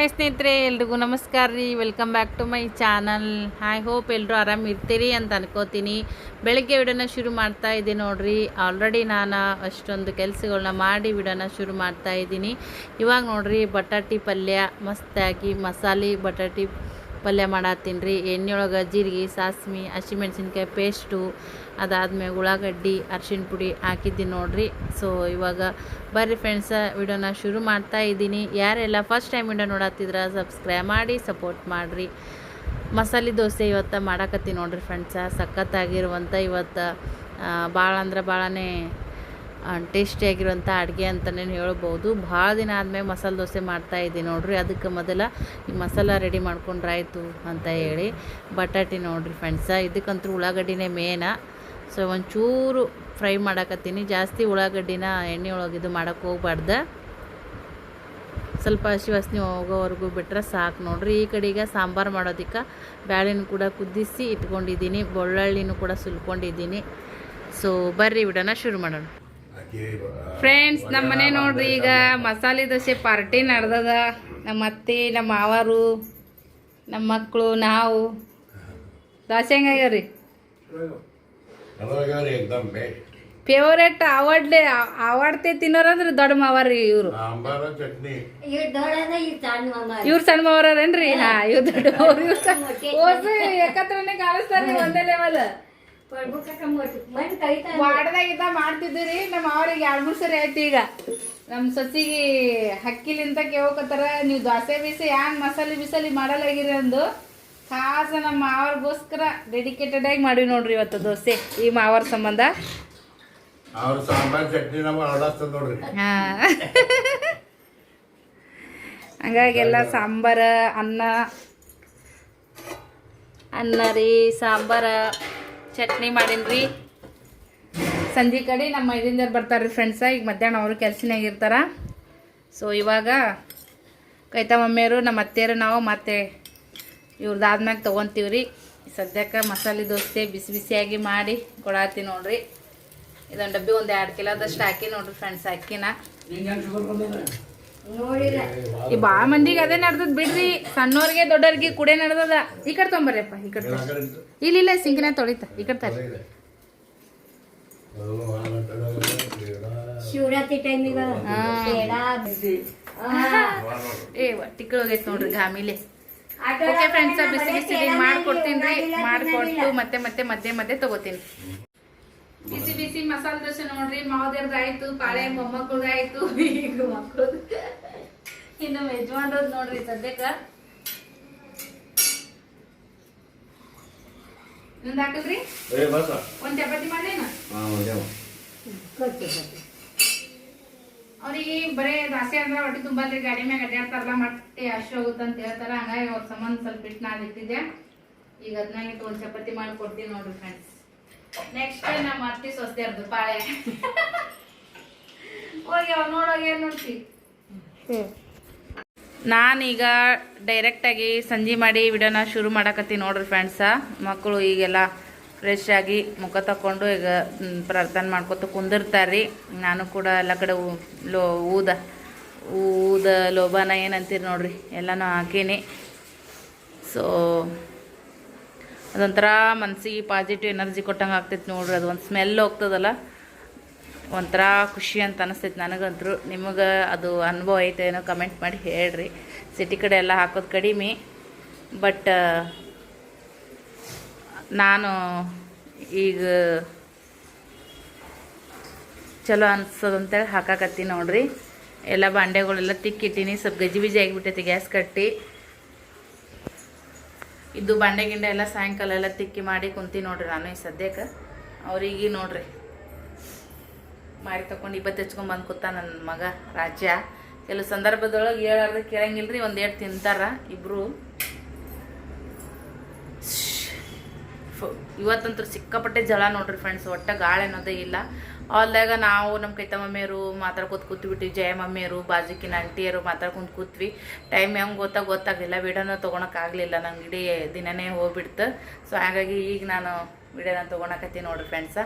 Hi ಸ್ನೇಹಿತರೆ, ಎಲ್ರಿಗೂ ನಮಸ್ಕಾರ ರೀ. Welcome back to my channel hi hope ಎಲ್ಲರೂ ಆರಾಮ ಇರ್ತೀರಿ ಅಂತ ಅನ್ಕೋತೀನಿ. ಬೆಳಗ್ಗೆ ವಿಡಿಯೋನ ಶುರು ಮಾಡ್ತಾ ಇದ್ದೀನಿ ನೋಡ್ರಿ. ಆಲ್ರೆಡಿ ನಾನು ಅಷ್ಟೊಂದು ಕೆಲಸಗಳನ್ನ ಮಾಡಿ ವಿಡಿಯೋನ ಶುರು ಮಾಡ್ತಾ ಇದ್ದೀನಿ. ಇವಾಗ ನೋಡ್ರಿ, ಬಟಾಟಿ ಪಲ್ಯ, ಮಸ್ತಾಗಿ ಮಸಾಲೆ ಬಟಾಟಿ ಪಲ್ಯ ಮಾಡತ್ತೀನಿ ರೀ. ಎಣ್ಣೆಯೊಳಗೆ ಜೀರಿಗೆ ಸಾಸ್ಮಿ ಹಸಿಮೆಣ್ಸಿನ್ಕಾಯಿ ಪೇಸ್ಟು ಅದಾದ್ಮೇಲೆ ಉಳ್ಳಾಗಡ್ಡಿ, ಅರ್ಶಿಣ ಪುಡಿ ಹಾಕಿದ್ದೀನಿ ನೋಡಿರಿ. ಸೊ ಇವಾಗ ಬರ್ರಿ ಫ್ರೆಂಡ್ಸ ವಿಡಿಯೋನ ಶುರು ಮಾಡ್ತಾ ಇದ್ದೀನಿ. ಯಾರೆಲ್ಲ ಫಸ್ಟ್ ಟೈಮ್ ವಿಡಿಯೋ ನೋಡತ್ತಿದ್ರ ಸಬ್ಸ್ಕ್ರೈಬ್ ಮಾಡಿ ಸಪೋರ್ಟ್ ಮಾಡಿರಿ. ಮಸಾಲೆ ದೋಸೆ ಇವತ್ತು ಮಾಡಾಕತ್ತೀನಿ ನೋಡಿರಿ ಫ್ರೆಂಡ್ಸ ಸಖತ್ತಾಗಿರುವಂಥ ಇವತ್ತು ಭಾಳ ಅಂದ್ರೆ ಭಾಳನೇ ಟೇಸ್ಟಿಯಾಗಿರುವಂಥ ಅಡುಗೆ ಅಂತಲೇ ಹೇಳ್ಬೋದು. ಭಾಳ ದಿನ ಆದಮೇಲೆ ಮಸಾಲೆ ದೋಸೆ ಮಾಡ್ತಾ ಇದ್ದೀನಿ ನೋಡಿರಿ. ಅದಕ್ಕೆ ಮೊದಲ ಈ ಮಸಾಲ ರೆಡಿ ಮಾಡ್ಕೊಂಡ್ರಾಯ್ತು ಅಂತ ಹೇಳಿ ಬಟಾಟೆ ನೋಡಿರಿ ಫ್ರೆಂಡ್ಸ ಇದಕ್ಕಂತೂ ಉಳ್ಳಾಗಡ್ಡಿನೇ ಮೇನ ಸೊ ಒಂಚೂರು ಫ್ರೈ ಮಾಡಾಕತ್ತೀನಿ. ಜಾಸ್ತಿ ಉಳ್ಳಾಗಡ್ಡಿನ ಎಣ್ಣೆ ಒಳಗೆ ಇದು ಮಾಡೋಕ್ಕೆ ಹೋಗ್ಬಾರ್ದು. ಸ್ವಲ್ಪ ಹಸಿ ವಾಸನೆ ಹೋಗೋವರೆಗೂ ಬಿಟ್ಟರೆ ಸಾಕು ನೋಡ್ರಿ. ಈ ಕಡೆಗೆ ಸಾಂಬಾರು ಮಾಡೋದಕ್ಕೆ ಬ್ಯಾಳಿನ ಕೂಡ ಕುದಿಸಿ ಇಟ್ಕೊಂಡಿದ್ದೀನಿ. ಬೆಳ್ಳುಳ್ಳಿನೂ ಕೂಡ ಸುಲ್ಕೊಂಡಿದ್ದೀನಿ. ಸೊ ಬರ್ರಿ ಬಿಡೋಣ ಶುರು ಮಾಡೋಣ. ಫ್ರೆಂಡ್ಸ್ ನಮ್ಮ ಮನೆ ನೋಡ್ರಿ ಈಗ ಮಸಾಲೆ ದೋಸೆ ಪಾರ್ಟಿ ನಡೆದದ. ನಮ್ಮ ಅತ್ತೆ ನಮ್ಮ ಮಾವರು ನಮ್ಮ ಮಕ್ಕಳು ನಾವು. ದೋಸೆ ಹೆಂಗಾಗ್ಯಾವ್ರಿ ಎಕ್ದಮ್ ಫೇವರೇಟ್ ಅವಾರ್ಡ್ಲೆ ಅವಾರ್ಡ್ತೆ ತಿನ್ನೋರಂದ್ರೆ ದೊಡ್ಡ ಮಾವಾರಿ ಇವರು. ಇವ್ರು ಸಣ್ಣ ಮಾವರೇನ್ರಿ ಹಾ ಇವ್ರು ದೊಡ್ಡ ಮಾವ್ರು. ಇವ್ರು ಒಂದೇ ಲೆವೆಲ್ ಮಾಡ್ತಿದ್ದೀರಿ ನಮ್ಮ ಅವ್ರಿಗೆ ಎರಡು ಮೂರು ಸರಿ ಆಯ್ತು ಈಗ. ನಮ್ಮ ಸಸಿಗೆ ಹಕ್ಕಿಲಿಂತ ಕೇಳ್ಕೊತಾರ ನೀವು ದೋಸೆ ಬೀಸಿ ಏನ್ ಮಸಾಲೆ ಬಿಸಲಿ ಮಾಡಲಾಗಿರಿ ಅಂದು. ಖಾಸ ನಮ್ಮ ಮಾವರಿಗೋಸ್ಕರ ಡೆಡಿಕೇಟೆಡ್ ಆಗಿ ಮಾಡಿವಿ ನೋಡ್ರಿ ಇವತ್ತು ದೋಸೆ ಈ ಮಾವರ ಸಂಬಂಧ. ಅವ್ರ ಸಾಂಬಾರ್ ಚಟ್ನಿ ನಮ್ಮ ನೋಡ್ರಿ. ಹಾ. ಹಂಗಾಗಿ ಎಲ್ಲ ಸಾಂಬಾರ ಅನ್ನ. ಅನ್ನ ರೀ ಸಾಂಬಾರ ಚಟ್ನಿ ಮಾಡಿನ್ರಿ. ಸಂಜೆ ಕಡೆ ನಮ್ಮ ಇದರಿಂದ ಬರ್ತಾರೆ ರೀ ಫ್ರೆಂಡ್ಸ ಈಗ ಮಧ್ಯಾಹ್ನ ಅವರು ಕೆಲ್ಸನಾಗ ಇರ್ತಾರ. ಸೊ ಇವಾಗ ಕೈತಾ ಮಮ್ಮಿಯರು ನಮ್ಮ ಅತ್ತೆಯರು ನಾವು ಮತ್ತೆ ಇವ್ರದ್ದಾದ್ಮ್ಯಾಗ ತೊಗೊತೀವಿ ರೀ ಸದ್ಯಕ್ಕೆ ಮಸಾಲೆ ದೋಸೆ ಬಿಸಿ ಬಿಸಿಯಾಗಿ ಮಾಡಿ ಕೊಡಾತಿ ನೋಡ್ರಿ. ಇದೊಂದು ಡಬ್ಬಿ ಒಂದು ಎರಡು ಕಿಲೋದಷ್ಟು ಹಾಕಿ ನೋಡ್ರಿ ಫ್ರೆಂಡ್ಸ್ ಅಕ್ಕಿನ. ಈ ಭಾಳ ಮಂದಿಗೆ ಅದೇ ನಡ್ದದ್ ಬಿಡ್ರಿ. ಸಣ್ಣವ್ರಿಗೆ ದೊಡ್ಡವ್ರಿಗೆ ಕುಡೆ ನಡ್ದದ. ಈ ಕಡೆ ತೊಂಬರ್ರಿಪ್ಪ ಈ ಕಡೆ. ಇಲ್ಲ ಇಲ್ಲ ಸಿಂಕಿನ ತೊಳಿತ ಈ ಕಡೆ ತರ್ರಿ. ಶಿವರಾತ್ರಿ ಟೈಮಿಗ ಏ ಹೋಗೈತೆ ನೋಡ್ರಿ ಘಾಮಿಲೆ. ಓಕೆ ಫ್ರೆಂಡ್ಸ್ ಬಿಸಿ ಬಿಸಿ ಮಾಡ್ಕೊಡ್ತೀನಿ ರೀ. ಮಾಡ್ಕೊಟ್ಟು ಮತ್ತೆ ಮತ್ತೆ ಮಧ್ಯೆ ಮಧ್ಯೆ ತಗೋತೀನಿ. ಬಿಸಿ ಬಿಸಿ ಮಸಾಲೆ ದೋಸೆ ನೋಡ್ರಿ ಮಾವದೇವ್ರದ್ದು ಆಯ್ತು ಪಾಳೆ ಮೊಮ್ಮಕ್ಕಳದ್ದು ಆಯ್ತು ಈಗ ಮಕ್ಕಳದ ಇನ್ನು ಯಜಮಾನ್ರದ್ ನೋಡ್ರಿ ಸದ್ಯಕ್ಕ. ಏ ಬಸ ಒಂದ್ ಚಪಾತಿ ಮಾಡ್ಲೇನ? ಅವ್ರಿಗೆ ಬರೇ ದಾಸಿ ಅಂದ್ರೆ ಹೊಟ್ಟೆ ತುಂಬಲ್ರಿ ಗಾಡಿ ಮ್ಯಾಗ ಅಡ್ಡಾಡ್ತಾರಲ್ಲ ಮತ್ತೆ ಅಷ್ಟು ಹೋಗುತ್ತೆ ಅಂತ ಹೇಳ್ತಾರ. ಹಂಗಾಗಿ ಅವ್ರ ಸಂಬಂಧ ಸ್ವಲ್ಪ ಇಟ್ಟು ನಾನು ಇಟ್ಟಿದ್ದೆ. ಈಗ ಅದನ್ನಾಗಿ ಒಂದು ಚಪಾತಿ ಮಾಡಿ ಕೊಡ್ತೀನಿ ನೋಡ್ರಿ ಫ್ರೆಂಡ್ಸ್ ನೆಕ್ಸ್ಟ್ ನಮ್ಮ ಅತ್ತಿ ಸೊಸೆಯರ್ದು ಪಾಳೆ. ಹೋಗಿ ಅವ್ರು ನೋಡೋಗಿ ಏನ್ ನೋಡ್ತಿ? ನಾನೀಗ ಡೈರೆಕ್ಟಾಗಿ ಸಂಜೆ ಮಾಡಿ ವಿಡಿಯೋನ ಶುರು ಮಾಡಕತ್ತೀನಿ ನೋಡ್ರಿ ಫ್ರೆಂಡ್ಸ ಮಕ್ಕಳು ಈಗೆಲ್ಲ ಫ್ರೆಶ್ ಆಗಿ ಮುಖ ತಕೊಂಡು ಈಗ ಪ್ರಾರ್ಥನೆ ಮಾಡ್ಕೊತ ಕುಂದಿರ್ತಾರೆ ನಾನು ಕೂಡ ಎಲ್ಲ ಕಡೆ ಲೋ, ಊದ ಊದ ಲೋಬಾನ ಏನಂತೀರಿ ನೋಡ್ರಿ, ಎಲ್ಲನೂ ಹಾಕೀನಿ. ಸೊ ಅದೊಂಥರ ಮನಸ್ಸಿಗೆ ಪಾಸಿಟಿವ್ ಎನರ್ಜಿ ಕೊಟ್ಟಂಗೆ ಆಗ್ತೈತೆ ನೋಡ್ರಿ, ಅದು ಒಂದು ಸ್ಮೆಲ್ ಹೋಗ್ತದಲ್ಲ. ಒಂಥರ ಖುಷಿ ಅಂತ ಅನಿಸ್ತೈತೆ ನನಗಂತೂ ನಿಮಗೆ ಅದು ಅನುಭವ ಐತೆ ಏನೋ ಕಮೆಂಟ್ ಮಾಡಿ ಹೇಳ್ರಿ. ಸಿಟಿ ಕಡೆ ಎಲ್ಲ ಹಾಕೋದು ಕಡಿಮೆ. ಬಟ್ ನಾನು ಈಗ ಚಲೋ ಅನ್ಸೋದಂತೇಳಿ ಹಾಕಾಕತ್ತೀನಿ ನೋಡ್ರಿ. ಎಲ್ಲ ಬಾಂಡೆಗಳೆಲ್ಲ ತಿಕ್ಕಿಟ್ಟಿನಿ ಸ್ವಲ್ಪ ಗಜ್ಜಿ ಬೀಜ ಆಗಿಬಿಟ್ಟೈತಿ ಗ್ಯಾಸ್ ಕಟ್ಟಿ. ಇದು ಬಾಂಡೆ ಗಿಂಡೆ ಎಲ್ಲ ಸಾಯಂಕಾಲ ಎಲ್ಲ ತಿಕ್ಕಿ ಮಾಡಿ ಕುಂತೀನಿ ನೋಡ್ರಿ ನಾನು ಈ ಸದ್ಯಕ್ಕೆ. ಅವ್ರಿಗೆ ನೋಡ್ರಿ. ಮಾಡಿ ತಕೊಂಡು ಇಪ್ಪತ್ತು ಹೆಚ್ಕೊಂಡ್ ಬಂದು ಕೂತ ನನ್ನ ಮಗ ರಾಜ್ಯ. ಕೆಲವು ಸಂದರ್ಭದೊಳಗೆ ಹೇಳಾರ್ದ ರೀ ಒಂದು ತಿಂತಾರ ಇಬ್ರು. ಇವತ್ತಂತೂ ಸಿಕ್ಕಾಪಟ್ಟೆ ಜಲ ನೋಡ್ರಿ ಫ್ರೆಂಡ್ಸ್ ಒಟ್ಟ ಗಾಳಿ ಅನ್ನೋದೇ ಇಲ್ಲ. ಅಲ್ಲದಾಗ ನಾವು ನಮ್ಮ ಕೈತ ಮಮ್ಮಿಯರು ಮಾತಾಡ್ಕೊತ ಕೂತ್ಬಿಟ್ಟಿವಿ ಜಯ ಮಮ್ಮಿಯರು ಬಾಜುಕಿನ ಅಂಟಿಯರು ಮಾತಾಡ್ಕೊಂಡು ಕೂತ್ವಿ. ಟೈಮ್ ಹೆಂಗೆ ಗೊತ್ತಾಗ ಗೊತ್ತಾಗಲಿಲ್ಲ ವಿಡಿಯೋನ ತೊಗೊಳಕ್ಕಾಗಲಿಲ್ಲ ನಂಗೆ ಇಡೀ ದಿನನೇ ಹೋಗ್ಬಿಡ್ತು. ಸೊ ಹಾಗಾಗಿ ಈಗ ನಾನು ವಿಡಿಯೋನ ತೊಗೊಳಕತ್ತೀನಿ ನೋಡ್ರಿ ಫ್ರೆಂಡ್ಸ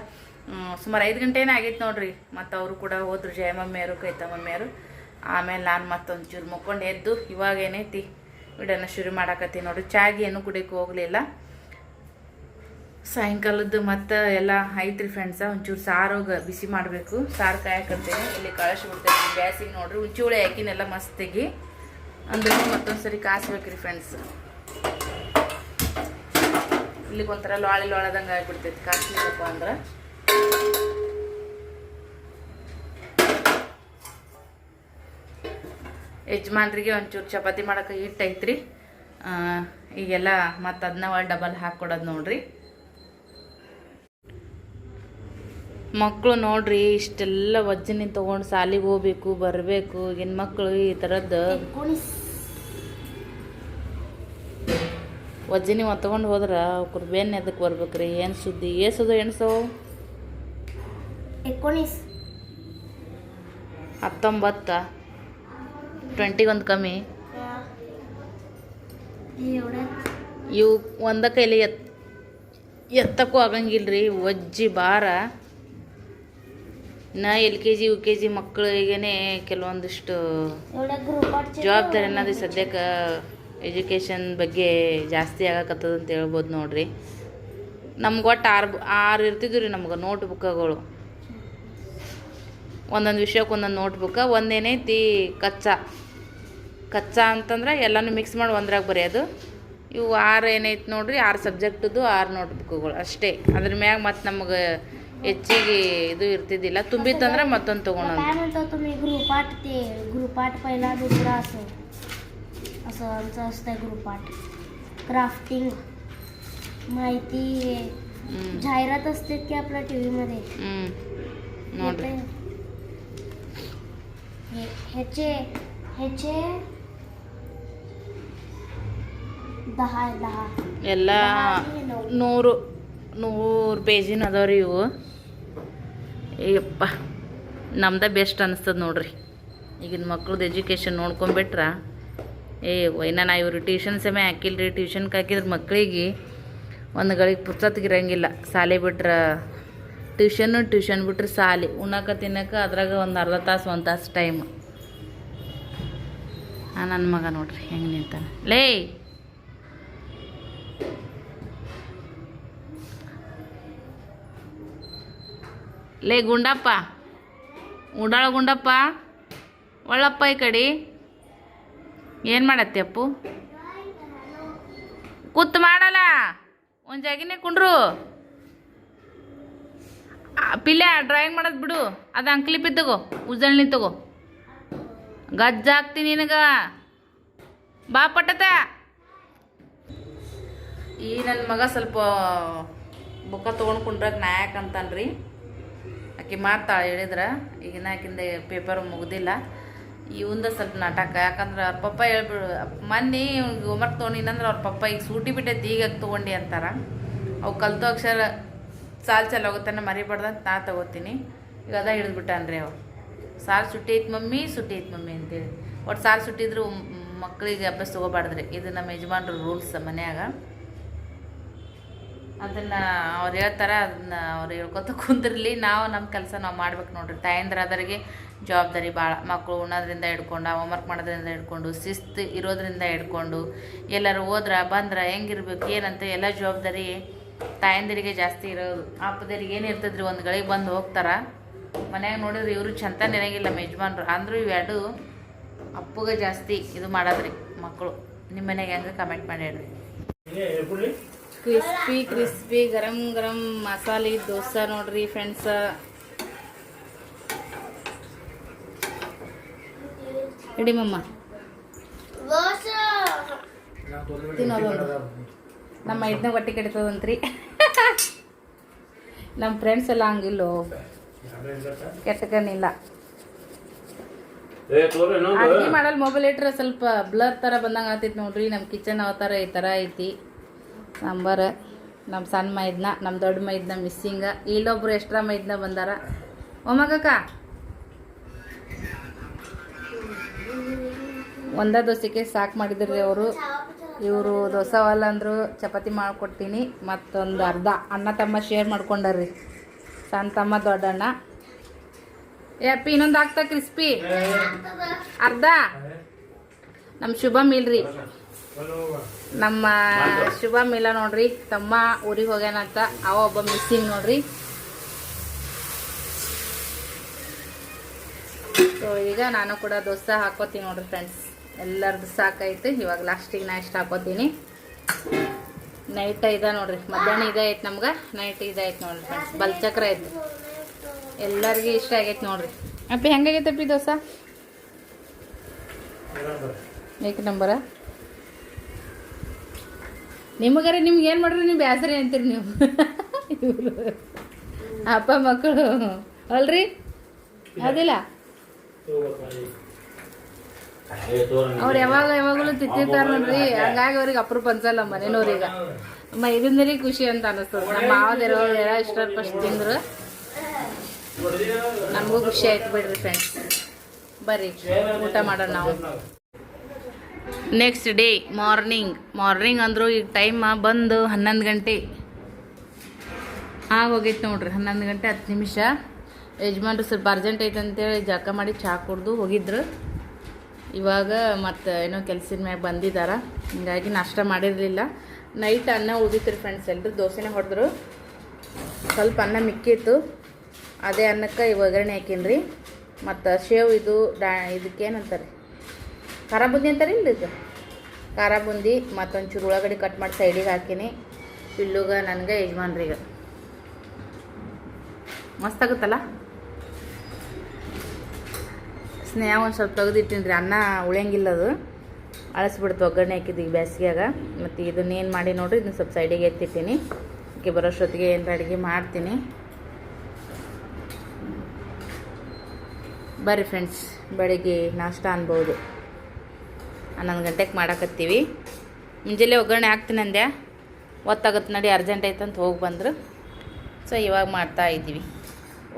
ಸುಮಾರು ಐದು ಗಂಟೆನೇ ಆಗಿತ್ತು ನೋಡ್ರಿ, ಮತ್ತು ಅವರು ಕೂಡ ಹೋದ್ರು ಜಯ ಮಮ್ಮಿಯರು ಕೈತ ಮಮ್ಮಿಯರು ಆಮೇಲೆ ನಾನು ಮತ್ತೊಂದು ಚೂರು ಮುಕ್ಕೊಂಡು ಎದ್ದು ಇವಾಗ ಏನೈತಿ ವಿಡಿಯೋನ ಶುರು ಮಾಡಾಕತ್ತೀನಿ ನೋಡ್ರಿ. ಚಾಗಿ ಏನು ಕುಡಿಯೋಕೆ ಹೋಗಲಿಲ್ಲ. ಸಾಯಂಕಾಲದ್ದು ಮತ್ತು ಎಲ್ಲ ಐತ್ರಿ ಫ್ರೆಂಡ್ಸ ಒಂಚೂರು ಸಾರೋಗ ಬಿಸಿ ಮಾಡಬೇಕು. ಸಾರು ಕಾಯಕತ್ತೇನೆ ಇಲ್ಲಿ ಕಳಿಸ್ಬಿಡ್ತೇನೆ ಬ್ಯಾಸಿಗೆ ನೋಡ್ರಿ. ಉಂಚುಳಿ ಹಾಕಿನೆಲ್ಲ ಮಸ್ತಾಗಿ ಅಂದ್ರೆ ಮತ್ತೊಂದು ಸರಿ ಕಾಸ್ಬೇಕ್ರಿ ಫ್ರೆಂಡ್ಸ್ ಇಲ್ಲಿಗೆ ಒಂಥರ ಲೋಳಿ ಲೋಳದಂಗೆ ಆಗಿಬಿಡ್ತೈತಿ ಕಾಸ್ಬೇಕಪ್ಪ ಅಂದ್ರೆ. ಯಜಮಾನ್ರಿಗೆ ಒಂಚೂರು ಚಪಾತಿ ಮಾಡೋಕೆ ಹಿಟ್ಟು ಐತ್ರಿ. ಈಗೆಲ್ಲ ಮತ್ತು ಅದನ್ನ ಡಬಲ್ ಹಾಕ್ಕೊಡೋದು ನೋಡ್ರಿ. ಮಕ್ಕಳು ನೋಡ್ರಿ ಇಷ್ಟೆಲ್ಲ ವಜ್ಜನಿ ತಗೊಂಡು ಸಾಲಿಗೆ ಹೋಗ್ಬೇಕು ಬರಬೇಕು ಹೆಣ್ಮಕ್ಳು ಮಕ್ಕಳು ಈ ಥರದ್ದು ವಜ್ಜನಿ ಒತ್ಕೊಂಡು ಹೋದ್ರೆ ಅವ್ರ ಬೇನ್ ಎದಕ್ಕೆ ಬರ್ಬೇಕು ರೀ ಏನು ಸುದ್ದಿ? ಏಸದು ಎಣ್ಸವು ಹತ್ತೊಂಬತ್ತ. ಟ್ವೆಂಟಿಗೊಂದು ಕಮ್ಮಿ. ಇವು ಒಂದ ಕೈಲಿ ಎತ್ತ ಎತ್ತಕ್ಕೂ ಆಗಂಗಿಲ್ಲ ರೀ ಒಜ್ಜಿ ಭಾರ. ನಾ L K G U K G ಮಕ್ಕಳಿಗೇನೆ ಕೆಲವೊಂದಿಷ್ಟು ಜವಾಬ್ದಾರಿ ಅನ್ನೋದು ಸದ್ಯಕ್ಕೆ ಎಜುಕೇಷನ್ ಬಗ್ಗೆ ಜಾಸ್ತಿ ಆಗಕತ್ತದ ಅಂತ ಹೇಳ್ಬೋದು ನೋಡ್ರಿ. ನಮ್ಗೆ ಒಟ್ಟು ಆರು ಆರು ಇರ್ತಿದ್ವು ರೀ ನಮ್ಗೆ ನೋಟ್ ಬುಕ್ಗಳು ಒಂದೊಂದು ವಿಷಯಕ್ಕೆ ಒಂದೊಂದು ನೋಟ್ ಬುಕ್ಕ ಒಂದೇನೈತಿ ಕಚ್ಚಾ. ಕಚ್ಚಾ ಅಂತಂದ್ರೆ ಎಲ್ಲನೂ ಮಿಕ್ಸ್ ಮಾಡಿ ಒಂದ್ರಾಗ ಬರೆಯೋದು. ಇವು ಆರು ಏನೈತಿ ನೋಡ್ರಿ ಆರು ಸಬ್ಜೆಕ್ಟದು ಆರು ನೋಟ್ ಬುಕ್ಗಳು ಅಷ್ಟೇ. ಅದ್ರ ಮ್ಯಾಗ ಮತ್ತು ನಮ್ಗೆ ಹೆಚ್ಚಿಗೆ ಇದು ಇರ್ತಿದ್ದಿಲ್ಲ ತುಂಬಿತ್ತಂದ್ರೆ ಮತ್ತೊಂದು ತೊಗೊಂಡು काय म्हणतो तुम्ही ग्रुपाट ते ग्रुपाट पहिला दुसरा असं असं आमचं असतं ग्रुपाट क्राफ्टिंग माहिती हम्म. जाहिरात असते की आपल्या टी व्हीमध्ये ಹ್ಞೂ ನೋಡ್ರಿ ह्याचे ह्याचे दहा आहे, दहा ಎಲ್ಲ ನೂರು ನೂರು ಪೇಜಿನ ಅದಾವ್ರಿ ಇವು ಅಯ್ಯಪ್ಪ ನಮ್ದೇ ಬೆಸ್ಟ್ ಅನಿಸ್ತದೆ ನೋಡ್ರಿ. ಈಗಿನ ಮಕ್ಳದ್ದು ಎಜುಕೇಷನ್ ನೋಡ್ಕೊಂಬಿಟ್ರ, ಏ, ವೈನ ನಾ ಇವ್ರು ಟ್ಯೂಷನ್ ಸಮಯ ಹಾಕಿಲ್ರಿ ಟ್ಯೂಷನ್ಗೆ ಹಾಕಿದ್ರೆ ಮಕ್ಕಳಿಗೆ ಒಂದು ಗಳಿಗೆ ಪುಸ್ತಕಗಿರಂಗಿಲ್ಲ ಶಾಲೆ ಬಿಟ್ರೆ ಟ್ಯೂಷನ್ನು ಟ್ಯೂಷನ್ ಬಿಟ್ರೆ ಶಾಲೆ ಉಣ್ಣಾಕ, ತಿನ್ನೋಕೆ ಅದ್ರಾಗ ಒಂದು ಅರ್ಧ ತಾಸು, ಒಂದು ತಾಸು ಟೈಮ್ ನನ್ನ ಮಗ ನೋಡ್ರಿ, ಹೆಂಗೆ ನಿಂತಾನೆ. ಲೇ ಲೇ ಗುಂಡಪ್ಪ. ಉಡಾಳ ಗುಂಡಪ್ಪ. ಒಳ್ಳಪ್ಪ ಈ ಕಡೆ. ಏನು ಮಾಡತ್ತೆ ಅಪ್ಪು? ಕೂತ್ ಮಾಡಲ್ಲ. ಒಂದು ಜಾಗಿನೇ ಕುಂಡ್ರು. ಪಿಲ್ಲೆ ಡ್ರಾಯಿಂಗ್ ಮಾಡೋದು ಬಿಡು. ಅದು ಅಂಕ್ಲಿಪಿ ತಗೋ. ಉಜ್ಜಳ್ನಿ ತಗೋ. ಗಜ್ಜ ಹಾಕ್ತೀನಿ ನಿನಗ. ಬಾ ಪಟ್ಟತ. ಈ ನನ್ನ ಮಗ ಸ್ವಲ್ಪ ಬುಕ್ಕ ತೊಗೊಂಡು ಕುಂಡ್ರಕ್ಕೆ ನಾಯಕ್ ಅಂತಾನ್ರಿ. ಆಕೆ ಮಾಡ್ತಾಳೆ ಹೇಳಿದ್ರೆ, ಈಗಿನ ಆಕಿಂದ ಪೇಪರ್ ಮುಗ್ದಿಲ್ಲ. ಇವಂದ ಸ್ವಲ್ಪ ನಾಟಕ, ಯಾಕಂದ್ರೆ ಅವ್ರ ಪಪ್ಪ ಹೇಳ್ಬಿಡು, ಮೊನ್ನೆ ಹೋಮ್ವರ್ಕ್ ತೊಗೊಂಡಿನಂದ್ರೆ ಅವ್ರ ಪಪ್ಪ ಈಗ ಸೂಟಿ ಬಿಟ್ಟೈತಿ, ಈಗ ತೊಗೊಂಡು? ಅಂತಾರ. ಅವು ಕಲ್ತು ಅಕ್ಷರ ಸಾಲು ಚಾಲು ಹೋಗುತ್ತಾನೆ ಮರಿಬಾರ್ದಂತ ನಾ ತಗೋತೀನಿ. ಈಗ ಅದ ಹಿಡಿದ್ಬಿಟ್ಟಾನ್ರಿ ಅವ. ಸಾಲು ಸುಟ್ಟಿ ಐತೆ ಮಮ್ಮಿ, ಸುಟ್ಟಿ ಐತೆ ಮಮ್ಮಿ ಅಂತೇಳಿ. ಒಟ್ಟು ಸಾಲು ಸುಟ್ಟಿದ್ರು ಮಕ್ಕಳಿಗೆ ಅಭ್ಯಾಸ ತೊಗೋಬಾರ್ದ್ರಿ. ಇದು ನಮ್ಮ ಯಜಮಾನ್ರ ರೂಲ್ಸ್ ಮನ್ಯಾಗ. ಅದನ್ನು ಅವ್ರು ಹೇಳ್ತಾರೆ ಅದನ್ನ ಅವ್ರು ಹೇಳ್ಕೊತ ಕುಂದಿರಲಿ. ನಾವು ನಮ್ಮ ಕೆಲಸ ನಾವು ಮಾಡ್ಬೇಕು ನೋಡ್ರಿ. ತಾಯಂದ್ರಾದರಿಗೆ ಜವಾಬ್ದಾರಿ ಭಾಳ ಮಕ್ಕಳು ಉಣ್ಣೋದ್ರಿಂದ ಹಿಡ್ಕೊಂಡು ಹೋಮ್ವರ್ಕ್ ಮಾಡೋದ್ರಿಂದ ಹಿಡ್ಕೊಂಡು, ಶಿಸ್ತು ಇರೋದ್ರಿಂದ ಹಿಡ್ಕೊಂಡು, ಎಲ್ಲರೂ ಹೋದ್ರ, ಬಂದ್ರೆ, ಹೆಂಗಿರ್ಬೇಕು, ಏನಂತ ಎಲ್ಲ ಜವಾಬ್ದಾರಿ ತಾಯಂದಿರಿಗೆ ಜಾಸ್ತಿ ಇರೋದು. ಅಪ್ಪದರಿಗೆ ಏನು ಇರ್ತದ್ರಿ? ಒಂದು ಗಳಿಗೆ ಬಂದು ಹೋಗ್ತಾರೆ. ಮನ್ಯಾಗ ನೋಡಿದ್ರೆ ಇವರು ಚಂತ ನೆನಗಿಲ್ಲ ನಮ್ಮ ಯಜಮಾನ್ರು. ಅಂದರೂ ಇವೆರಡು ಅಪ್ಪಗೆ ಜಾಸ್ತಿ ಇದು ಮಾಡೋದ್ರಿ ಮಕ್ಕಳು ನಿಮ್ಮ ಮನೆಗೆ ಹೆಂಗೆ ಕಮೆಂಟ್ ಮಾಡಿ ಹೇಳ್ರಿ. ಕ್ರಿಸ್ಪಿ ಕ್ರಿಸ್ಪಿ ಗರಂ ಗರಂ ಮಸಾಲೆ ದೋಸೆ ನೋಡ್ರಿ ಫ್ರೆಂಡ್ಸ ಇಡಿ ಮಮ್ಮ ತಿನ್ನೋದೊಂದು ನಮ್ಮ ಐದನೇ ಹೊಟ್ಟೆ ಕೆಡ್ತದಂತ್ರಿ. ನಮ್ಮ ಫ್ರೆಂಡ್ಸ್ ಎಲ್ಲ ಹಂಗಿಲ್ಲೋ. ಕೆಟ್ಟಕನಿಲ್ಲ. ಅಡ್ಗೆ ಮಾಡಲ್ ಮೊಬೈಲ್ ಇಟ್ರೆ ಸ್ವಲ್ಪ ಬ್ಲರ್ ಥರ ಬಂದಂಗೆ ಆಗ್ತೈತಿ ನೋಡ್ರಿ. ನಮ್ಮ ಕಿಚನ್ ಅವತಾರ ಈ ಥರ ಐತಿ. ಸಾಂಬಾರು ನಮ್ಮ ಸಣ್ಣ ಮೈದ್ನ ನಮ್ಮ ದೊಡ್ಡ ಮೈದ್ನ ಮಿಸ್ಸಿಂಗ ಇಲ್ಲೊಬ್ರು ಎಕ್ಸ್ಟ್ರಾ ಮೈದ್ನ ಬಂದಾರ. ಒಮ್ಮಗಕ್ಕ ಒಂದ ದೋಸೆಗೆ ಸಾಕು ಮಾಡಿದ್ರಿ ಅವರು. ಇವರು ದೋಸೆ ವಾಲ ಅಂದರು ಚಪಾತಿ ಮಾಡಿಕೊಡ್ತೀನಿ. ಮತ್ತೊಂದು ಅರ್ಧ ಅಣ್ಣ ತಮ್ಮ ಶೇರ್ ಮಾಡ್ಕೊಂಡಾರ್ರಿ. ಸಣ್ಣ ತಮ್ಮ ದೊಡ್ಡಣ್ಣ. ಏ ಇನ್ನೊಂದು ಹಾಕ್ತ ಕ್ರಿಸ್ಪಿ. ಅರ್ಧ. ನಮ್ಮ ಶುಭಮ್ ಇಲ್ರಿ ನಮ್ಮ ಶುಭ ಇಲ್ಲ ನೋಡ್ರಿ ತಮ್ಮ ಊರಿಗೆ ಹೋಗ್ಯಾನಂತ ಅವ ಒಬ್ಬ ಮಿಸ್ಸಿಂಗ್ ನೋಡ್ರಿ. ಸೊ ಈಗ ನಾನು ಕೂಡ ದೋಸೆ ಹಾಕೋತೀನಿ ನೋಡ್ರಿ ಫ್ರೆಂಡ್ಸ್ ಎಲ್ಲರದ್ದು ಸಾಕಾಯ್ತು ಇವಾಗ ಲಾಸ್ಟಿಗೆ ನಾ ಇಷ್ಟ ಹಾಕೋತೀನಿ. ನೈಟ್ ಇದೆ ನೋಡ್ರಿ ಮಧ್ಯಾಹ್ನ ಇದೆ ಐತೆ ನಮ್ಗೆ ನೈಟ್ ಇದೆ ಐತೆ ನೋಡ್ರಿ ಫ್ರೆಂಡ್ಸ್ ಬಲ್ಚಕ್ರ ಐತೆ. ಎಲ್ಲರಿಗೂ ಇಷ್ಟ ಆಗೈತೆ ನೋಡ್ರಿ. ಅಪ್ಪಿ ಹೆಂಗಾಗೈತಪ್ಪಿ ದೋಸೆ? ಏಕ ನಂಬರ? ನಿಮಗಾರೆ ನಿಮ್ಗೆ ಏನು ಮಾಡ್ರಿ? ನೀವು ಬೇಸರಿ ಅಂತೀರಿ ನೀವು. ಅಪ್ಪ ಮಕ್ಕಳು. ಅಲ್ರಿ? ಅದಿಲ್ಲ. ಅವ್ರು ಯಾವಾಗ ಯಾವಾಗಲೂ ತಿಂತಿರ್ತಾರ ನೋಡ್ರಿ. ಹಂಗಾಗಿ ಅವ್ರಿಗೆ ಅಪ್ರೂಪ ಅನ್ಸಲ್ಲ ಮನೇನವ್ರಿಗೆ ಮ ಇದರಿಂದಲೇ ಖುಷಿ ಅಂತ ಅನಿಸ್ತದೆ. ನಮ್ಮ ಮಾವದಿರೋ ಎಲ್ಲ ಇಷ್ಟ ಫಸ್ಟ್ ತಿಂದ್ರು. ನಮಗೂ ಖುಷಿ ಆಯ್ತು ಬಿಡ್ರಿ ಫ್ರೆಂಡ್ಸ್ ಬರ್ರಿ, ಊಟ ಮಾಡೋಣ ನಾವು. ನೆಕ್ಸ್ಟ್ ಡೇ ಮಾರ್ನಿಂಗ್ ಮಾರ್ನಿಂಗ್ ಅಂದರು ಈಗ ಟೈಮ ಬಂದು ಹನ್ನೊಂದು ಗಂಟೆ. ಆಗೋಗೈತೆ ನೋಡ್ರಿ, ಹನ್ನೊಂದು ಗಂಟೆ ಹತ್ತು ನಿಮಿಷ. ಯಜಮಾನ್ರು ಸ್ವಲ್ಪ ಅರ್ಜೆಂಟ್ ಐತೆ ಅಂತೇಳಿ ಜಳಕ ಮಾಡಿ ಚಹಾ ಕುಡ್ದು ಹೋಗಿದ್ರು. ಇವಾಗ ಮತ್ತು ಏನೋ ಕೆಲಸದ ಮ್ಯಾಗ ಬಂದಿದ್ದಾರೆ ಹಿಂಗಾಗಿ ನಾಷ್ಟ ಮಾಡಿರಲಿಲ್ಲ. ನೈಟ್ ಅನ್ನ ಉದಿತ್ರಿ ಫ್ರೆಂಡ್ಸ್ ಎಲ್ಲರೂ ದೋಸೆನೇ ಹೊಡೆದ್ರು. ಸ್ವಲ್ಪ ಅನ್ನ ಮಿಕ್ಕಿತ್ತು. ಅದೇ ಅನ್ನಕ್ಕೆ ಈ ಒಗ್ಗರಣೆ ಹಾಕಿನ್ರಿ. ಮತ್ತು ಶೇವ್ ಇದು ಡಾ ಇದಕ್ಕೇನಂತಾರೆ? ಖಾರ ಬುಂದಿ ಅಂತಾರೆ ಇದು? ಖಾರ ಬುಂದಿ ಮತ್ತೊಂಚೂರು ಉಳ್ಳಾಗಡ್ಡಿ ಕಟ್ ಮಾಡಿ ಸೈಡಿಗೆ ಹಾಕೀನಿ. ಪಿಲ್ಲುಗ ನನಗೆ ಯಜಮಾನ್ರಿಗೆ. ಮಸ್ತ್ ಆಗುತ್ತಲ್ಲ? ಸ್ನೇಹ ಒಂದು ಸ್ವಲ್ಪ ತೆಗೆದಿಟ್ಟಿನಿ ಅನ್ನ ಉಳಿಯಂಗಿಲ್ಲ ಅದು. ಅಳಸ್ಬಿಡ್ತು, ಒಗ್ಗರಣೆ ಹಾಕಿದ್ದು ಈಗ ಮತ್ತು ಇದನ್ನೇನು ಮಾಡಿ ನೋಡ್ರಿ, ಇದನ್ನ ಸ್ವಲ್ಪ ಸೈಡಿಗೆ ಎತ್ತಿಟ್ಟಿನಿ. ಅದಕ್ಕೆ ಬರೋಷ್ಟೊತ್ತಿಗೆ ಏನಾರ ಅಡುಗೆ ಮಾಡ್ತೀನಿ. ಬರ್ರಿ ಫ್ರೆಂಡ್ಸ್ ಬೆಳಿಗ್ಗೆ ನಾಷ್ಟ ಅನ್ಬೋದು. ಹನ್ನೊಂದು ಗಂಟೆಗೆ ಮಾಡಾಕತ್ತೀವಿ. ಮುಂಜಾನೆ ಒಗ್ಗರಣೆ ಹಾಕ್ತೀನಿ ಅಂದೆ. ಒತ್ತಾಗತ್ತೆ ನಡಿ ಅರ್ಜೆಂಟ್ ಐತಂತ ಹೋಗಿ ಬಂದರು. ಸೊ ಇವಾಗ ಮಾಡ್ತಾ ಇದ್ದೀವಿ.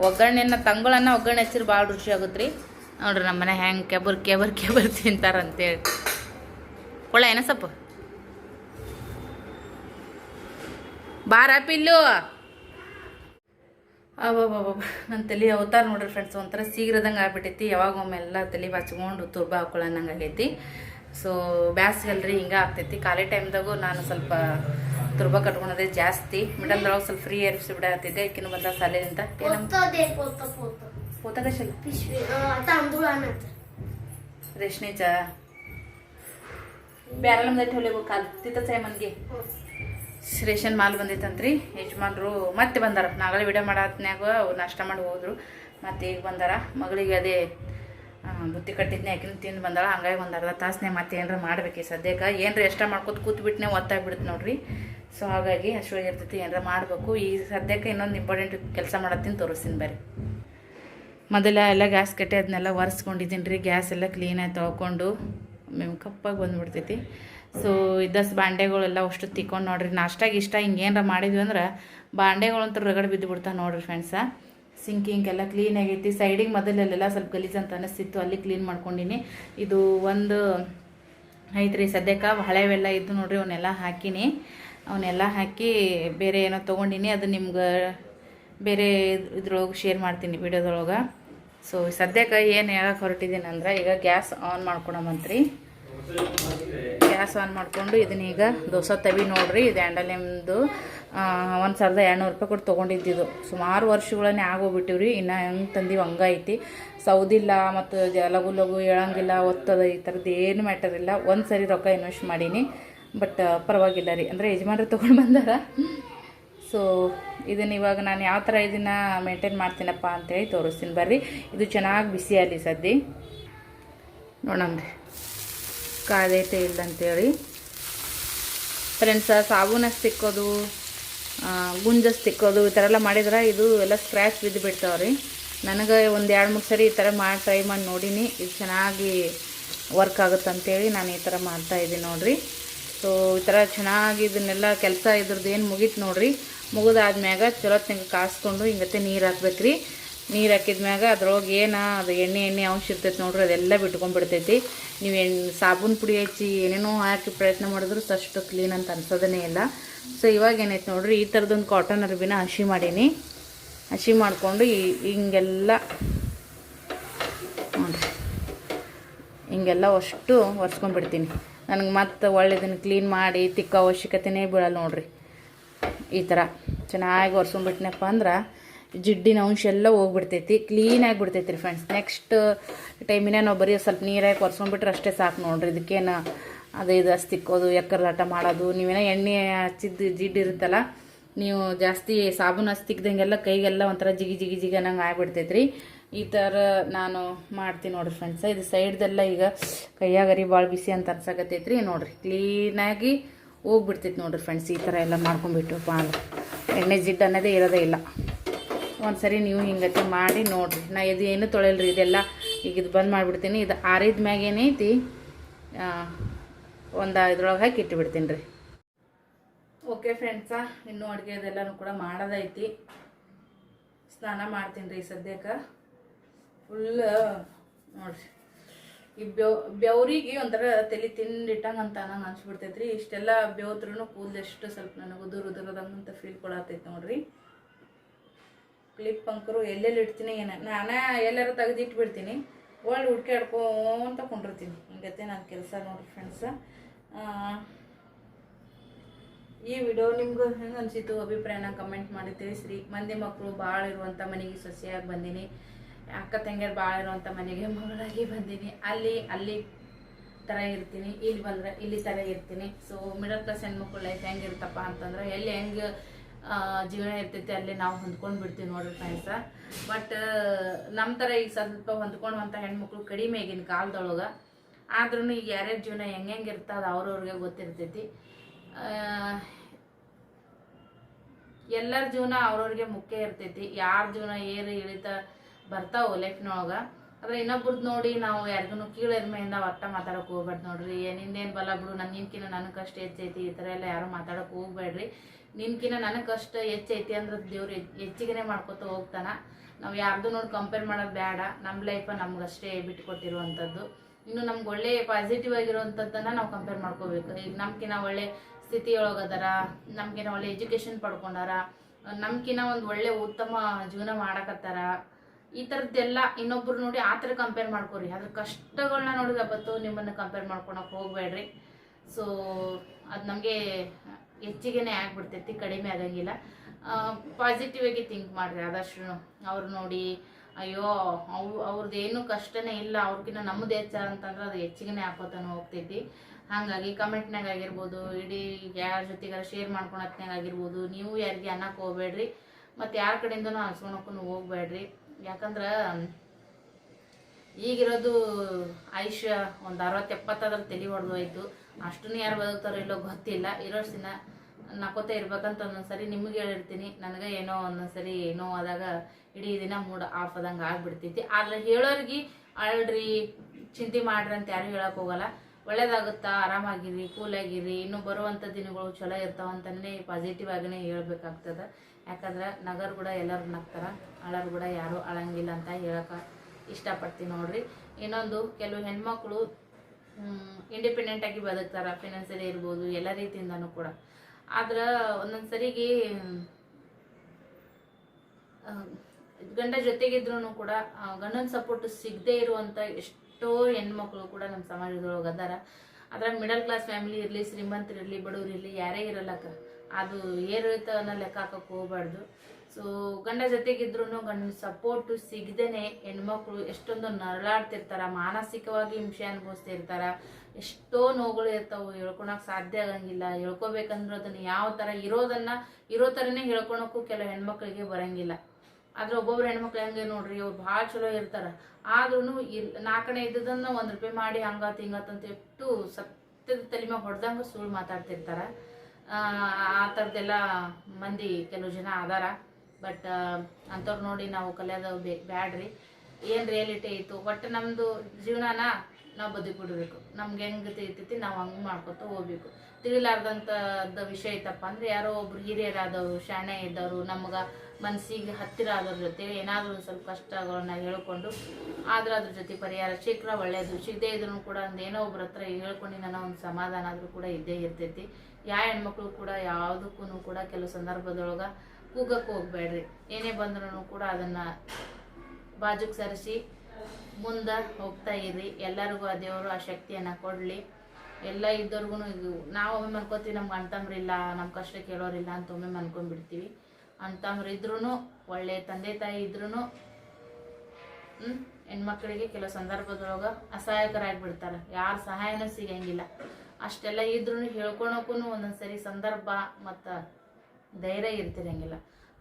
ಒಗ್ಗರಣೆನ, ತಂಗಳನ್ನ ಒಗ್ಗರಣೆ ಹಚ್ಚಿರು ಭಾಳ ರುಚಿ ಆಗುತ್ತೆ ರೀ. ನೋಡ್ರಿ ನಮ್ಮ ಮನೆ ಹೆಂಗೆ ಕೆಬರ್ ಕೆಬರ್ ಕೆಬರ್ ತಿಂತಾರಂತೇಳಿ. ಕೊಳ ಏನ ಸೊಪ್ಪು? ಬಾರ ಪಿಲ್ಲು ಅಬ್ಬಬ್ಬಬ್ಬ ನನ್ನ ತಲೆ ಅವತಾರ ನೋಡ್ರಿ ಫ್ರೆಂಡ್ಸ್ ಒಂಥರ ಸೀಗ್ರದಂಗೆ ಆಗ್ಬಿಟ್ಟೈತಿ. ಯಾವಾಗ ಒಮ್ಮೆ ಎಲ್ಲ ತಲೆ ಬಚ್ಕೊಂಡು ತುರ್ಬ ಹಾಕೊಳ್ಳೋಂಗೆ ಆಗೈತಿ. ಸೊ ಬ್ಯಾಸ್ಗೆಲ್ರಿ ಹಿಂಗೆ ಆಗ್ತೈತಿ. ಖಾಲಿ ಟೈಮ್ದಾಗು ನಾನು ಸ್ವಲ್ಪ ತುರ್ಬ ಕಟ್ಕೊಳೋದೇ ಜಾಸ್ತಿ. ಮಿಡಲ್ದೊಳಗೆ ಸ್ವಲ್ಪ ಫ್ರೀ ಏರ್ಸಿ ಬಿಡತ್ತಿದ್ದೆ ಇಕ್ಕಿನ ಬಂದ ಸಾಲಿನಿಂದ ಚಾ. ರೇಷ್ಣಿಚ ಬ್ಯಾರಲ್ ಮುಂದೆ ಸೈಮನ್ಗೆ ರೇಷನ್ ಮಾಲ್ ಬಂದಿತ್ತಂತ್ರಿ. ಯಜಮಾನ್ರು ಮತ್ತೆ ಬಂದಾರ ನಾಗಲ ವಿಡಿಯೋ ಮಾಡತ್ನ್ಯಾಗ ಅವ್ರು ನಾಷ್ಟ ಮಾಡಿ ಹೋದ್ರು. ಮತ್ತೆ ಈಗ ಬಂದಾರ. ಮಗಳಿಗೆ ಅದೇ ಬುತ್ತಿ ಕಟ್ಟಿದ್ನೆ, ಅಕ್ಕಿನ ತಿಂದು ಬಂದಾಳ, ಹಂಗಾಗಿ ಒಂದು ಅರ್ಧ ತಾಸನೇ ಮತ್ತೆ ಏನಾರ ಮಾಡ್ಬೇಕು ಈ ಸದ್ಯಕ್ಕೆ ಏನರ ಎಷ್ಟ ಮಾಡ್ಕೊತ ಕೂತ್ಬಿಟ್ನೆ ಒತ್ತಾಗ್ಬಿಡುತ್ತೆ ನೋಡ್ರಿ. ಸೊ ಹಾಗಾಗಿ ಹಸುವಾಗಿರ್ತೈತಿ ಏನಾರ ಮಾಡಬೇಕು. ಈ ಸದ್ಯಕ್ಕೆ ಇನ್ನೊಂದು ಇಂಪಾರ್ಟೆಂಟ್ ಕೆಲಸ ಮಾಡತ್ತೀನಿ, ತೋರಿಸ್ತೀನಿ ಬರ್ರಿ. ಮೊದಲ ಎಲ್ಲ ಗ್ಯಾಸ್ ಕಟ್ಟೆ ಅದನ್ನೆಲ್ಲ ಒರೆಸ್ಕೊಂಡಿದ್ದೀನಿ ರೀ ಗ್ಯಾಸ್ ಎಲ್ಲ ಕ್ಲೀನಾಗಿ ತೊಗೊಂಡು ಮೇಮ್ ಕಪ್ಪಾಗಿ ಬಂದ್ಬಿಡ್ತೈತಿ. ಸೊ ಇದ್ದಷ್ಟು ಬಾಂಡೆಗಳೆಲ್ಲ ಅಷ್ಟು ತಿಕ್ಕೊಂಡು ನೋಡ್ರಿ. ನಾಷ್ಟಾಗಿ ಇಷ್ಟ ಹಿಂಗೆ ಏನಾರ ಮಾಡಿದ್ವಿ ಅಂದ್ರೆ ಬಾಂಡೆಗಳಂತೂ ರಗಡೆ ಬಿದ್ದು ಬಿಡ್ತಾವೆ ನೋಡ್ರಿ ಫ್ರೆಂಡ್ಸ ಸಿಂಕ್ ಇಂಕ್ ಎಲ್ಲ ಕ್ಲೀನ್ ಆಗೈತಿ. ಸೈಡಿಗೆ ಮೊದಲಲ್ಲೆಲ್ಲ ಸ್ವಲ್ಪ ಗಲೀಜು ಅಂತ ಅನಿಸ್ತಿತ್ತು. ಅಲ್ಲಿ ಕ್ಲೀನ್ ಮಾಡ್ಕೊಂಡಿನಿ. ಇದು ಒಂದು, ಐತ್ರಿ. ಸದ್ಯಕ್ಕೆ ಹಳೆವೆಲ್ಲ ಇದ್ದು ನೋಡ್ರಿ ಅವನ್ನೆಲ್ಲ ಹಾಕಿನಿ. ಅವನ್ನೆಲ್ಲ ಹಾಕಿ ಬೇರೆ ಏನೋ ತೊಗೊಂಡಿನಿ. ಅದು ನಿಮ್ಗೆ ಬೇರೆ ಇದ್ರೊಳಗೆ ಶೇರ್ ಮಾಡ್ತೀನಿ ವಿಡಿಯೋದೊಳಗೆ. ಸೊ ಸದ್ಯಕ್ಕೆ ಏನು ಹೇಳಕ್ಕೆ ಹೊರಟಿದ್ದೀನಿ ಅಂದ್ರೆ, ಈಗ ಗ್ಯಾಸ್ ಆನ್ ಮಾಡ್ಕೊಳಮಂತ್ರಿ ಗ್ಯಾಸ್ ಆನ್ ಮಾಡಿಕೊಂಡು ಇದನ್ನೀಗ ದೋಸೆ ತವಿ ನೋಡ್ರಿ. ಇದು ಹ್ಯಾಂಡಲಿಮ್ದು ಒಂದು ಸಾವಿರದ ಎರಡುನೂರು ರೂಪಾಯಿ ಕೊಟ್ಟು ತೊಗೊಂಡಿದ್ದಿದ್ದು ಸುಮಾರು ವರ್ಷಗಳನ್ನೇ ಆಗೋಗ್ಬಿಟ್ಟಿವ್ರಿ. ಇನ್ನು ಹೆಂಗೆ ತಂದೀವಿ ಹಂಗೈತಿ ಸೌದಿಲ್ಲ ಮತ್ತು ಲಘು ಲಘು ಹೇಳಂಗಿಲ್ಲ, ಒತ್ತದ ಈ ಥರದ್ದು ಏನು ಮ್ಯಾಟರ್ ಇಲ್ಲ. ಒಂದು ಸರಿ ರೊಕ್ಕ ಇನ್ವೆಸ್ಟ್ ಮಾಡೀನಿ. ಬಟ್, ಪರವಾಗಿಲ್ಲ ರೀ. ಅಂದರೆ ಯಜಮಾನ್ರು ತೊಗೊಂಡು ಬಂದಾರ. ಸೊ ಇದನ್ನ ಇವಾಗ ನಾನು ಯಾವ ಥರ ಇದನ್ನು ಮೇಂಟೈನ್ ಮಾಡ್ತೀನಪ್ಪ ಅಂತೇಳಿ ತೋರಿಸ್ತೀನಿ ಬರ್ರಿ. ಇದು ಚೆನ್ನಾಗಿ ಬಿಸಿ ಆಗಲಿ ಸದ್ದಿ. ನೋಡಮ್ರಿ ಕಾದೈತೆ ಇಲ್ಲ ಅಂತೇಳಿ ಫ್ರೆಂಡ್ಸ ಸಾಬೂನಷ್ಟು ತಿಕ್ಕೋದು ಗುಂಜಸ್ ತಿಕ್ಕೋದು ಈ ಥರ ಎಲ್ಲ ಮಾಡಿದ್ರೆ ಇದು ಎಲ್ಲ ಸ್ಕ್ರ್ಯಾಚ್ ಬಿದ್ದು ಬಿಡ್ತಾವೆ ರೀ ನನಗೆ ಒಂದು ಎರಡು, ಮೂರು ಸರಿ ಈ ಥರ ಮಾಡಿ ಟ್ರೈ ಮಾಡಿ ನೋಡೀನಿ. ಇದು ಚೆನ್ನಾಗಿ ವರ್ಕ್ ಆಗುತ್ತೆ ಅಂತೇಳಿ ನಾನು ಈ ಥರ ಮಾಡ್ತಾ ಇದ್ದೀನಿ ನೋಡಿರಿ. ಸೊ ಈ ಥರ ಚೆನ್ನಾಗಿ ಇದನ್ನೆಲ್ಲ ಕೆಲಸ ಇದ್ರದ್ದು ಏನು ಮುಗೀತು ನೋಡಿರಿ. ಮುಗಿದಾದ್ಮ್ಯಾಗ ಚಲೋ ಕಾಸ್ಕೊಂಡು ಹಿಂಗತ್ತೆ ನೀರು ಹಾಕ್ಬೇಕ್ರಿ. ನೀರು ಹಾಕಿದ್ಮ್ಯಾಗ ಅದ್ರೊಳಗೆ ಏನು ಅದು ಎಣ್ಣೆ ಎಣ್ಣೆ ಅಂಶ ಇರ್ತೈತೆ ನೋಡ್ರಿ, ಅದೆಲ್ಲ ಬಿಟ್ಕೊಂಡ್ಬಿಡ್ತೈತಿ ನೀವು ಎಣ್ಣೆ ಸಾಬೂನು ಪುಡಿ ಹಚ್ಚಿ ಏನೇನೋ ಹಾಕಿ ಪ್ರಯತ್ನ ಮಾಡಿದ್ರು ಅಷ್ಟು ಕ್ಲೀನ್ ಅಂತ ಅನ್ಸೋದೇ ಇಲ್ಲ. ಸೊ ಇವಾಗ ಏನೈತೆ ನೋಡ್ರಿ, ಈ ಥರದೊಂದು ಕಾಟನ್ ಅರ್ಬಿನ ಹಸಿ ಮಾಡೀನಿ. ಹಸಿ ಮಾಡಿಕೊಂಡು ಹಿಂಗೆಲ್ಲ ಹಿಂಗೆಲ್ಲ ಅಷ್ಟು ಒರೆಸ್ಕೊಂಡ್ಬಿಡ್ತೀನಿ. ನನಗೆ ಮತ್ತೆ ಒಳ್ಳೆದನ್ನು ಕ್ಲೀನ್ ಮಾಡಿ ತಿಕ್ಕ ಅವಶ್ಯಕತೆನೇ ಬೀಳಲ್ಲ ನೋಡ್ರಿ. ಈ ಥರ ಚೆನ್ನಾಗಿ ಒರೆಸ್ಕೊಂಡ್ಬಿಟ್ನಪ್ಪ ಅಂದ್ರೆ ಜಿಡ್ಡಿನ ಅಂಶ ಎಲ್ಲ ಹೋಗ್ಬಿಡ್ತೈತಿ. ಕ್ಲೀನಾಗಿ ಬಿಡ್ತೈತಿ ರೀ ಫ್ರೆಂಡ್ಸ್ ನೆಕ್ಸ್ಟ್ ಟೈಮಿನ ನಾವು ಬರೀ ಸ್ವಲ್ಪ ನೀರಾಗಿ ಕೊರ್ಸ್ಕೊಂಡ್ಬಿಟ್ರೆ ಅಷ್ಟೇ ಸಾಕು ನೋಡ್ರಿ. ಇದಕ್ಕೇನು ಅದು ಇದು ತಿಕ್ಕೋದು ಎಕ್ಕರ್ಲಾಟ ಮಾಡೋದು. ನೀವೇನ ಎಣ್ಣೆ ಹಚ್ಚಿದ್ದು ಜಿಡ್ಡು ಇರುತ್ತಲ್ಲ, ನೀವು ಜಾಸ್ತಿ ಸಾಬೂನು ಅಷ್ಟು ತಿಕ್ದಂಗೆಲ್ಲ ಕೈಗೆಲ್ಲ ಒಂಥರ ಜಿಗಿ ಜಿಗಿ ಜಿಗಿ ಆಗಿಬಿಡ್ತೈತಿ ರೀ ಈ ಥರ ನಾನು ಮಾಡ್ತೀನಿ ನೋಡ್ರಿ ಫ್ರೆಂಡ್ಸ್ ಇದು ಸೈಡ್ದೆಲ್ಲ ಈಗ ಕೈಯಾಗರಿ ಭಾಳ ಬಿಸಿ ಅಂತ ಅನ್ಸಕತ್ತೈತಿ ರೀ ನೋಡ್ರಿ ಕ್ಲೀನಾಗಿ ಹೋಗ್ಬಿಡ್ತೈತಿ ನೋಡ್ರಿ ಫ್ರೆಂಡ್ಸ್ ಈ ಥರ ಎಲ್ಲ ಮಾಡ್ಕೊಂಬಿಟ್ಟು ಪಾಲು ಎಣ್ಣೆ ಜಿಡ್ಡು ಅನ್ನೋದೇ ಇರೋದೇ ಇಲ್ಲ. ಒಂದು ಸರಿ ನೀವು ಹಿಂಗತಿ ಮಾಡಿ ನೋಡಿರಿ. ನಾ ಇದು ಏನು ತೊಳೆಯಲ್ರಿ? ಇದೆಲ್ಲ ಈಗ ಇದು ಬಂದ್ ಮಾಡಿಬಿಡ್ತೀನಿ. ಇದು ಆರಿದ ಮ್ಯಾಗೇನೈತಿ ಒಂದು ಇದ್ರೊಳಗೆ ಹಾಕಿ ಇಟ್ಟುಬಿಡ್ತೀನಿ ರೀ ಓಕೆ ಫ್ರೆಂಡ್ಸ ಇನ್ನೂ ಅಡುಗೆ ಅದೆಲ್ಲನೂ ಕೂಡ ಮಾಡೋದೈತಿ. ಸ್ನಾನ ಮಾಡ್ತೀನಿ ರೀ ಸದ್ಯಕ್ಕೆ. ಫುಲ್ ನೋಡಿರಿ. ಈ ಬೆವ್ ಬೆವ್ರಿಗೆ ಒಂಥರ ತಲೆ ತಿಂದಿಟ್ಟಂಗೆ ಅಂತ ನಂಗೆ ಅನ್ಸ್ಬಿಡ್ತೈತೆ ರೀ ಇಷ್ಟೆಲ್ಲ ಬೆವ್ತ್ರೂ ಕೂದಲು ಎಷ್ಟು ಸ್ವಲ್ಪ ನನಗೆ ಉದುರು ಉದುರದಂಗೆ ಅಂತ ಫೀಲ್ ಕೊಡತ್ತೈತೆ ನೋಡ್ರಿ. ಕ್ಲಿಪ್ ಅಂಕರು ಎಲ್ಲೆಲ್ಲಿ ಇಡ್ತೀನಿ ಏನ? ನಾನೇ ಎಲ್ಲಾರು ತೆಗೆದು ಇಟ್ಬಿಡ್ತೀನಿ ಒಳ್ಳೆ ಹುಡ್ಕಾಡ್ಕೊಂತ ಕುಂಡಿರ್ತೀನಿ. ಹಿಂಗತ್ತೆ ನನ್ನ ಕೆಲಸ ನೋಡ್ರಿ ಫ್ರೆಂಡ್ಸ ಈ ವಿಡಿಯೋ ನಿಮ್ಗೆ ಹೆಂಗೆ ಅನಿಸಿತು ಅಭಿಪ್ರಾಯನ ಕಮೆಂಟ್ ಮಾಡಿ ತಿಳಿಸ್ರಿ. ಮಂದಿ ಮಕ್ಕಳು ಭಾಳ ಇರುವಂಥ ಮನೆಗೆ ಸೊಸೆಯಾಗಿ ಬಂದೀನಿ. ಅಕ್ಕ ತಂಗಿಯರು ಭಾಳ ಇರುವಂಥ ಮನೆಗೆ ಮಗಳಾಗಿ ಬಂದೀನಿ. ಅಲ್ಲಿ ಅಲ್ಲಿ ಥರ ಇರ್ತೀನಿ. ಇಲ್ಲಿ ಬಂದ್ರೆ ಇಲ್ಲಿ ಥರ ಇರ್ತೀನಿ. ಸೊ ಮಿಡಲ್ ಕ್ಲಾಸ್ ಹೆಣ್ಮಕ್ಳು ಲೈಫ್ ಹೆಂಗಿರುತ್ತಪ್ಪ ಅಂತಂದ್ರೆ, ಎಲ್ಲಿ ಹೆಂಗೆ ಜೀವನ ಇರ್ತೈತಿ, ಅಲ್ಲಿ ನಾವು ಹೊಂದ್ಕೊಂಡು ಬಿಡ್ತೀವಿ ನೋಡ್ರಿ ಫ್ರೆಂಡ್ಸ ಬಟ್ ನಮ್ಮ ಥರ ಈಗ ಸ್ವಲ್ಪ ಹೊಂದ್ಕೊಳ್ಳುವಂಥ ಹೆಣ್ಮಕ್ಳು ಕಡಿಮೆ ಈಗಿನ ಕಾಲದೊಳಗೆ. ಆದ್ರೂ ಈಗ ಯಾರ್ಯಾರ ಜೀವನ ಹೆಂಗೆ ಹೆಂಗೆ ಇರ್ತದೆ ಅವ್ರವ್ರಿಗೆ ಗೊತ್ತಿರ್ತೈತಿ. ಎಲ್ಲರ ಜೀವನ ಅವ್ರವ್ರಿಗೆ ಮುಖ್ಯ ಇರ್ತೈತಿ. ಯಾರ ಜೀವನ ಏರು ಇಳಿತ ಬರ್ತಾವೆ ಲೈಫ್ನೊಳಗೆ ಆದ್ರೆ ಇನ್ನೊಬ್ರದ್ದು ನೋಡಿ ನಾವು ಯಾರಿಗೂ ಕೀಳೆರ್ಮೆಯಿಂದ ಒಟ್ಟ ಮಾತಾಡಕ್ ಹೋಗ್ಬಾರ್ದು ನೋಡ್ರಿ. ನಿಂದೇನ್ ಬಲ ಬಿಡು, ನನ್ ನಿನ್ಕಿನ ನನಗೆ ಕಷ್ಟ ಹೆಚ್ಚೈತಿ ಈ ಥರ ಎಲ್ಲ ಯಾರು ಮಾತಾಡಕ್ ಹೋಗ್ಬೇಡ್ರಿ. ನಿನ್ಕಿನ ನನಗೆ ಕಷ್ಟ ಹೆಚ್ಚೈತಿ ಅಂದ್ರೆ ದೇವ್ರು ಹೆಚ್ಚಿಗೆನೆ ಮಾಡ್ಕೊತ ಹೋಗ್ತಾನ. ನಾವು ಯಾರ್ದು ನೋಡಿ ಕಂಪೇರ್ ಮಾಡೋದ್ ಬೇಡ ನಮ್ಮ ಲೈಫ ನಮ್ಗಷ್ಟೇ ಬಿಟ್ಕೊಟ್ಟಿರುವಂಥದ್ದು ಇನ್ನು ನಮ್ಗೆ ಒಳ್ಳೆ ಪಾಸಿಟಿವ್ ಆಗಿರುವಂಥದ್ದನ್ನ ನಾವು ಕಂಪೇರ್ ಮಾಡ್ಕೋಬೇಕು. ಈಗ ನಮ್ಕಿನ ಒಳ್ಳೆ ಸ್ಥಿತಿಯೊಳಗದಾರ ನಮ್ಗಿನ ಒಳ್ಳೆ ಎಜುಕೇಶನ್ ಪಡ್ಕೊಂಡಾರ ನಮ್ಕಿನ ಒಂದು ಒಳ್ಳೆ ಉತ್ತಮ ಜೀವನ ಮಾಡಕತ್ತಾರ. ಈ ಥರದ್ದೆಲ್ಲ ಇನ್ನೊಬ್ರು ನೋಡಿ ಆ ಥರ ಕಂಪೇರ್ ಮಾಡ್ಕೊರಿ ಅದ್ರ ಕಷ್ಟಗಳನ್ನ ನೋಡಿದ ಬತ್ತು ನಿಮ್ಮನ್ನು ಕಂಪೇರ್ ಮಾಡ್ಕೊಳಕ್ ಹೋಗ್ಬೇಡ್ರಿ. ಸೊ ಅದು ನಮಗೆ ಹೆಚ್ಚಿಗೆನೆ ಆಗ್ಬಿಡ್ತೈತಿ, ಕಡಿಮೆ ಆಗಂಗಿಲ್ಲ. ಪಾಸಿಟಿವ್ ಆಗಿ ಥಿಂಕ್ ಮಾಡ್ರಿ ಆದಷ್ಟು ಅವ್ರು ನೋಡಿ, ಅಯ್ಯೋ, ಅವ್ ಅವ್ರದ್ದು ಏನು ಕಷ್ಟನೇ ಇಲ್ಲ ಅವ್ರಿಗಿನ್ನ ನಮ್ಮದು ಹೆಚ್ಚ ಅಂತಂದ್ರೆ ಅದು ಹೆಚ್ಚಿಗೆನೆ ಹಾಕೋತಾನೆ ಹೋಗ್ತೈತಿ. ಹಾಗಾಗಿ ಕಮೆಂಟ್ನಾಗ ಆಗಿರ್ಬೋದು, ಇಡೀ ಯಾರ ಜೊತೆಗಾರ ಶೇರ್ ಮಾಡ್ಕೊಳತ್ನಾಗ ಆಗಿರ್ಬೋದು, ನೀವು ಯಾರಿಗೆ ಅನ್ನಕ್ಕೆ ಹೋಗ್ಬೇಡ್ರಿ. ಮತ್ತು ಯಾರ ಕಡೆಯಿಂದನೂ ಅನ್ಸ್ಕೊಳಕ್ಕೂ ಹೋಗ್ಬೇಡ್ರಿ. ಯಾಕಂದ್ರೆ ಈಗಿರೋದು ಆಯುಷ್ಯ ಒಂದು ಅರವತ್ತು ಎಪ್ಪತ್ತಾದ್ರ ತಲೆ ಹೊಡೆದು ಹೋಯ್ತು. ಅಷ್ಟನ್ನು ಯಾರು ಬದುಕ್ತಾರೋ ಇಲ್ಲೋ ಗೊತ್ತಿಲ್ಲ. ಇರೋ ದಿನ ನಕ್ಕೋತ ಇರ್ಬೇಕಂತ ಒಂದೊಂದ್ಸರಿ ನಿಮಗೆ ಹೇಳಿರ್ತೀನಿ. ನನಗೆ ಏನೋ ಒಂದೊಂದ್ಸರಿ ಏನೋ ಆದಾಗ ಇಡೀ ದಿನ ಮೂಡ್ ಆಫ್ ಆದಂಗೆ ಆಗ್ಬಿಡ್ತೈತಿ. ಆದ್ರೆ ಹೇಳೋರಿಗೆ ಅಳ್ರಿ, ಚಿಂತೆ ಮಾಡ್ರಿ ಅಂತ ಯಾರು ಹೇಳಕ್ ಹೋಗಲ್ಲ. ಒಳ್ಳೇದಾಗುತ್ತಾ, ಆರಾಮಾಗಿರಿ, ಕೂಲಾಗಿರಿ, ಇನ್ನು ಬರುವಂಥ ದಿನಗಳು ಚಲೋ ಇರ್ತಾವ ಅಂತಲೇ ಪಾಸಿಟಿವ್ ಆಗಿನೇ ಹೇಳ್ಬೇಕಾಗ್ತದ. ಯಾಕಂದ್ರೆ ನಗರ್ ಕೂಡ ಎಲ್ಲರೂ ನಗ್ತಾರ. ಅಳರು ಕೂಡ ಯಾರು ಅಳಂಗಿಲ್ಲ ಅಂತ ಹೇಳಕ ಇಷ್ಟಪಡ್ತೀನಿ ನೋಡ್ರಿ. ಇನ್ನೊಂದು, ಕೆಲವು ಹೆಣ್ಮಕ್ಳು ಇಂಡಿಪೆಂಡೆಂಟ್ ಆಗಿ ಬದುಕ್ತಾರ. ಫಿನಾನ್ಸಿಯಲಿ ಇರ್ಬೋದು, ಎಲ್ಲ ರೀತಿಯಿಂದನು ಕೂಡ. ಆದ್ರೆ ಒಂದೊಂದು ಸರಿಗೆ ಗಂಡ ಜೊತೆಗಿದ್ರು ಕೂಡ ಗಂಡನ ಸಪೋರ್ಟ್ ಸಿಗದೆ ಇರುವಂತ ಎಷ್ಟೋ ಹೆಣ್ಮಕ್ಳು ಕೂಡ ನಮ್ಮ ಸಮಾಜದೊಳಗೆ ಅದಾರ. ಅದ್ರಾಗ ಮಿಡಲ್ ಕ್ಲಾಸ್ ಫ್ಯಾಮಿಲಿ ಇರಲಿ ಶ್ರೀಮಂತರಿರಲಿ ಬಡವ್ರು ಇರಲಿ, ಯಾರೇ ಇರಲ್ಲಕ್ಕ ಅದು ಏರಿಳಿತ ಅನ್ನೋ ಲೆಕ್ಕ ಹಾಕಕ್ಕೆ ಹೋಗ್ಬಾರ್ದು. ಸೊ ಗಂಡ ಜೊತೆಗಿದ್ರು ಗಂಡ ಸಪೋರ್ಟ್ ಸಿಗದೇನೆ ಹೆಣ್ಮಕ್ಳು ಎಷ್ಟೊಂದು ನರಳಾಡ್ತಿರ್ತಾರ, ಮಾನಸಿಕವಾಗಿ ಹಿಂಸೆ ಅನುಭವಿಸ್ತಿರ್ತಾರ, ಎಷ್ಟೋ ನೋವುಗಳು ಇರ್ತಾವು ಹೇಳ್ಕೊಳಕ್ ಸಾಧ್ಯ ಆಗಂಗಿಲ್ಲ. ಹೇಳ್ಕೊಬೇಕಂದ್ರೆ ಅದನ್ನ ಯಾವ ತರ ಇರೋದನ್ನ, ಇರೋ ಥರನೇ ಹೇಳ್ಕೊಳಕ್ಕೂ ಕೆಲವು ಹೆಣ್ಮಕ್ಳಿಗೆ ಬರಂಗಿಲ್ಲ. ಆದ್ರೆ ಒಬ್ಬೊಬ್ರು ಹೆಣ್ಮಕ್ಳು ಹೆಂಗೆ ನೋಡ್ರಿ, ಅವ್ರು ಭಾಳ ಚಲೋ ಇರ್ತಾರ. ಆದ್ರೂ ಇಲ್ ನಾಲ್ಕನೇ ಇದ್ದದನ್ನ ಒಂದ್ ರೂಪಾಯಿ ಮಾಡಿ ಹಂಗಾತ್ ತಿಂಗತ್ತಂತ ಎಷ್ಟು ಸತ್ಯದ ತಲೆ ಮ್ಯಾಗ ಹೊಡೆದಂಗ ಸುಳ್ಳು ಮಾತಾಡ್ತಿರ್ತಾರ. ಆ ಥರದ್ದೆಲ್ಲ ಮಂದಿ ಕೆಲವು ಜನ ಅದಾರ. ಬಟ್ ಅಂಥವ್ರು ನೋಡಿ ನಾವು ಕಲಿಯೋದು ಬ್ಯಾಡ್ರಿ. ಏನು ರಿಯಾಲಿಟಿ ಇತ್ತು ಒಟ್ಟು ನಮ್ಮದು ಜೀವನಾನ ನಾವು ಬದುಕ್ಬಿಡ್ಬೇಕು. ನಮ್ಗೆ ಹೆಂಗೆ ತಿಳಿತೈತಿ ನಾವು ಹಂಗೆ ಮಾಡ್ಕೊತ ಹೋಗ್ಬೇಕು. ತಿಳಿಲಾರ್ದಂಥದ್ದು ವಿಷಯ ಐತಪ್ಪ ಅಂದ್ರೆ ಯಾರೋ ಒಬ್ರು ಹಿರಿಯರಾದವರು, ಶಾಣೆ ಇದ್ದವರು, ನಮ್ಗೆ ಮನಸ್ಸಿಗೆ ಹತ್ತಿರ ಆದವ್ರ ಜೊತೆ ಏನಾದರೂ ಸ್ವಲ್ಪ ಕಷ್ಟಗಳನ್ನ ಹೇಳ್ಕೊಂಡು ಆದ್ರೆ ಅದ್ರ ಜೊತೆ ಪರಿಹಾರ ಶೀಘ್ರ ಒಳ್ಳೆಯದು ಸಿಗದೇ ಇದ್ರೂ ಕೂಡ ಒಂದು ಏನೋ ಒಬ್ರ ಹತ್ರ ಹೇಳ್ಕೊಂಡು ನಾನು ಒಂದು ಸಮಾಧಾನ ಆದರೂ ಕೂಡ ಇದ್ದೇ ಇರ್ತೈತಿ. ಯಾವ ಹೆಣ್ಮಕ್ಳು ಕೂಡ ಯಾವುದಕ್ಕೂ ಕೂಡ ಕೆಲವು ಸಂದರ್ಭದೊಳಗೆ ಕೂಗಕ್ಕೆ ಹೋಗ್ಬೇಡ್ರಿ. ಏನೇ ಬಂದ್ರೂ ಕೂಡ ಅದನ್ನು ಬಾಜುಕ್ ಸರಿಸಿ ಮುಂದೆ ಹೋಗ್ತಾ ಇರಿ. ಎಲ್ಲರಿಗೂ ಆ ದೇವರು ಆ ಶಕ್ತಿಯನ್ನು ಕೊಡಲಿ. ಎಲ್ಲ ಇದ್ದವ್ರಿಗೂ ಇದು, ನಾವು ಒಮ್ಮೆ ಅನ್ಕೋತೀವಿ ನಮ್ಗೆ ಅಣ್ತಂಬ್ರಿಲ್ಲ ನಮ್ಮ ಕಷ್ಟ ಕೇಳೋರಿಲ್ಲ ಅಂತ ಒಮ್ಮೆ ಅನ್ಕೊಂಡ್ಬಿಡ್ತೀವಿ ಅಣ್ತಂಬ್ರು ಇದ್ರೂ ಒಳ್ಳೆ ತಂದೆ ತಾಯಿ ಇದ್ರೂ ಹೆಣ್ಮಕ್ಳಿಗೆ ಕೆಲವು ಸಂದರ್ಭದೊಳಗೆ ಅಸಹಾಯಕರಾಗಿಬಿಡ್ತಾರೆ. ಯಾರ ಸಹಾಯನೂ ಸಿಗಂಗಿಲ್ಲ. ಅಷ್ಟೆಲ್ಲ ಇದ್ರೂ ಹೇಳ್ಕೊಳಕ್ಕೂ ಒಂದೊಂದ್ಸರಿ ಸಂದರ್ಭ ಮತ್ತು ಧೈರ್ಯ ಇರ್ತಿರಂಗಿಲ್ಲ.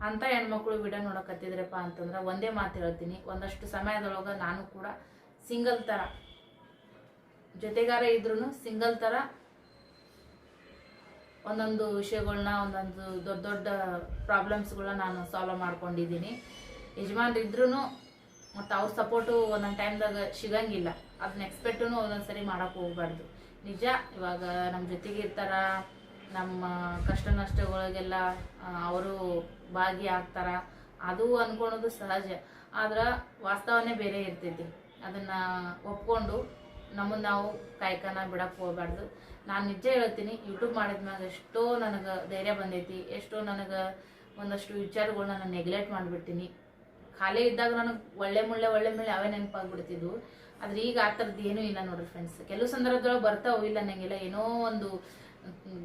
ಅಂಥ ಹೆಣ್ಮಕ್ಳು ವಿಡಿಯೋ ನೋಡಕತ್ತಿದ್ರಪ್ಪ ಅಂತಂದ್ರೆ ಒಂದೇ ಮಾತು ಹೇಳ್ತೀನಿ. ಒಂದಷ್ಟು ಸಮಯದೊಳಗೆ ನಾನು ಕೂಡ ಸಿಂಗಲ್ ಥರ ಜೊತೆಗಾರ ಇದ್ರೂ ಸಿಂಗಲ್ ಥರ ಒಂದೊಂದು ವಿಷಯಗಳನ್ನ ಒಂದೊಂದು ದೊಡ್ಡ ದೊಡ್ಡ ಪ್ರಾಬ್ಲಮ್ಸ್ಗಳನ್ನ ನಾನು ಸಾಲ್ವ್ ಮಾಡ್ಕೊಂಡಿದ್ದೀನಿ. ಯಜಮಾನ್ರಿದ್ರೂ ಮತ್ತು ಅವ್ರ ಸಪೋರ್ಟು ಒಂದೊಂದು ಟೈಮ್ದಾಗ ಸಿಗಂಗಿಲ್ಲ. ಅದನ್ನ ಎಕ್ಸ್ಪೆಕ್ಟೂ ಒಂದೊಂದು ಸರಿ ಮಾಡೋಕ್ಕೆ ಹೋಗ್ಬಾರ್ದು. ನಿಜ. ಇವಾಗ ನಮ್ಮ ಜೊತೆಗೆ ಇರ್ತಾರ, ನಮ್ಮ ಕಷ್ಟ ನಷ್ಟಗಳಿಗೆಲ್ಲ ಅವರು ಭಾಗಿಯಾಗ್ತಾರ ಅದು ಅನ್ಕೊಳೋದು ಸಹಜ. ಆದ್ರೆ ವಾಸ್ತವನೇ ಬೇರೆ ಇರ್ತೈತಿ. ಅದನ್ನು ಒಪ್ಕೊಂಡು ನಮ್ಮನ್ನು ನಾವು ಕಾಯ್ಕನ ಬಿಡಕ್ಕೆ ಹೋಗ್ಬಾರ್ದು. ನಾನು ನಿಜ ಹೇಳ್ತೀನಿ ಯೂಟ್ಯೂಬ್ ಮಾಡಿದ್ಮ್ಯಾಗ ಎಷ್ಟೋ ನನಗೆ ಧೈರ್ಯ ಬಂದೈತಿ, ಎಷ್ಟೋ ನನಗೆ ಒಂದಷ್ಟು ವಿಚಾರಗಳು ನಾನು ನೆಗ್ಲೆಕ್ಟ್ ಮಾಡಿಬಿಡ್ತೀನಿ. ಖಾಲಿ ಇದ್ದಾಗ ನನಗೆ ಒಳ್ಳೆ ಮುಳ್ಳೆ ಒಳ್ಳೆ ಮುಳ್ಳೆ ಅವೇ ನೆನಪಾಗ್ಬಿಡ್ತಿದ್ವು. ಆದ್ರೆ ಈಗ ಆ ಥರದ್ದು ಏನೂ ಇಲ್ಲ ನೋಡ್ರಿ ಫ್ರೆಂಡ್ಸ್ ಕೆಲವು ಸಂದರ್ಭದೊಳಗೆ ಬರ್ತಾವು ಇಲ್ಲ ನಂಗೆಲ್ಲ ಏನೋ ಒಂದು